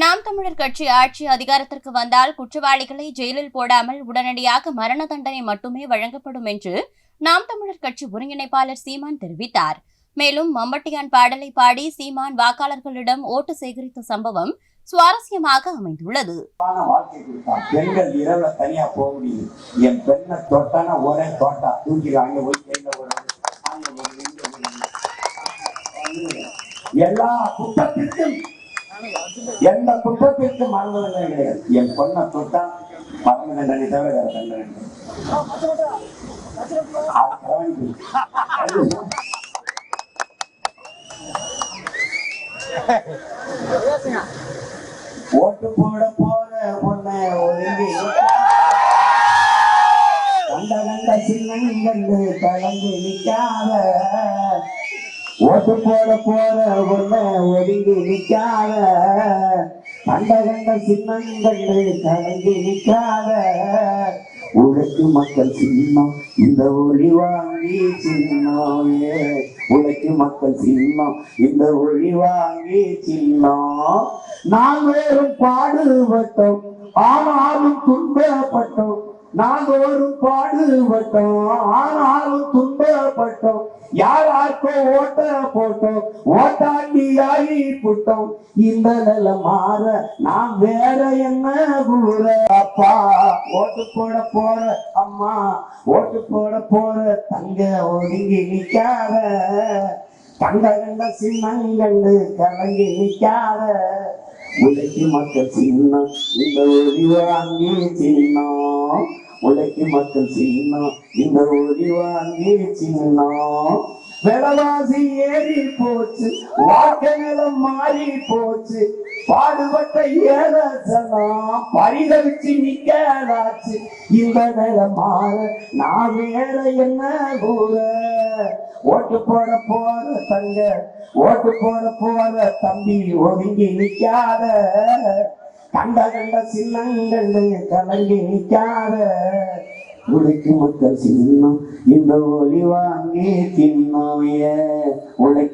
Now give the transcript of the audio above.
நாம் தமிழர் கட்சி ஆட்சி அதிகாரத்திற்கு வந்தால் குற்றவாளிகளை ஜெயிலில் போடாமல் உடனடியாக மரண தண்டனை மட்டுமே வழங்கப்படும் என்று நாம் தமிழர் கட்சி ஒருங்கிணைப்பாளர் சீமான் தெரிவித்தார். மேலும் மம்பட்டியான் பாடலை பாடி சீமான் வாக்காளர்களிடம் ஓட்டு சேகரித்த சம்பவம் சுவாரஸ்யமாக அமைந்துள்ளது. பெண்கள் இரவுல தனியா போக முடியுது. என் பெண்ணை தொட்டானா ஒரே தோட்டா? தூக்கிடு எல்லா குற்றத்திற்கும் எந்த குற்றத்திற்கு மரண தண்டனை கிடையாது. என் பொண்ணை தொட்டா மரண தண்டனை தவிர வேற தண்டனை ஓட்டு போட போற பொண்ணை ஒதுங்கி கண்ட கண்ட சின்னங்கள் கலந்து நிற்காத ஓட்டு போட போற பொண்ணை ஒதுங்கி நிக்காத கண்ட கண்ட சின்னங்கண்டு கலந்து நிக்காத உழைக்கு மக்கள் சின்னம் இந்த ஒளி வாங்கி சின்னம். உழைக்கு மக்கள் சின்னம் இந்த ஒளி வாங்கி சின்னம். நாங்களும் பாடுபட்டோம் ஆனாலும் துன்பப்பட்டோம். நாங்களும் பாடுபட்டோம் ஆனாலும் துன்பப்பட்டோம். யாருக்கோ ஓட்ட போட்டோம் ஓட்டாண்டி ஆகி போட்டோம். இந்த நிலை மாற நான் வேற என்ன கூற? அப்பா ஓட்டு போட போற அம்மா ஓட்டு போட போற தங்க ஒதுங்கி நிக்காத. தங்க கண்ட சின்னங்கண்டு கலங்கி நிக்காத. உலகி மக்கள் சின்னம் இந்த ஒளி வாங்கி சின்னம். உலகி மக்கள் சின்னம் இந்த ஒளி வாங்கி சின்னம். விலவாசி ஏறி போச்சு வாழ்க்கை நிலம் மாறி போச்சு. பாடுபட்ட ஏழசனம் பரிதவிச்சு நிக்கலாச்சு. இந்த நிலம் மாற நான் வேற என்ன கூற ஓட்டு போட போற தங்க ஓட்டு போட போற தம்பி ஒதுங்கி நிக்காத. கண்ட கண்ட சின்னங்கள் கலங்கி நிக்காத. உழைக்கு மக்கள் சின்னம் இந்த ஒளி வாங்கி தின்னோம்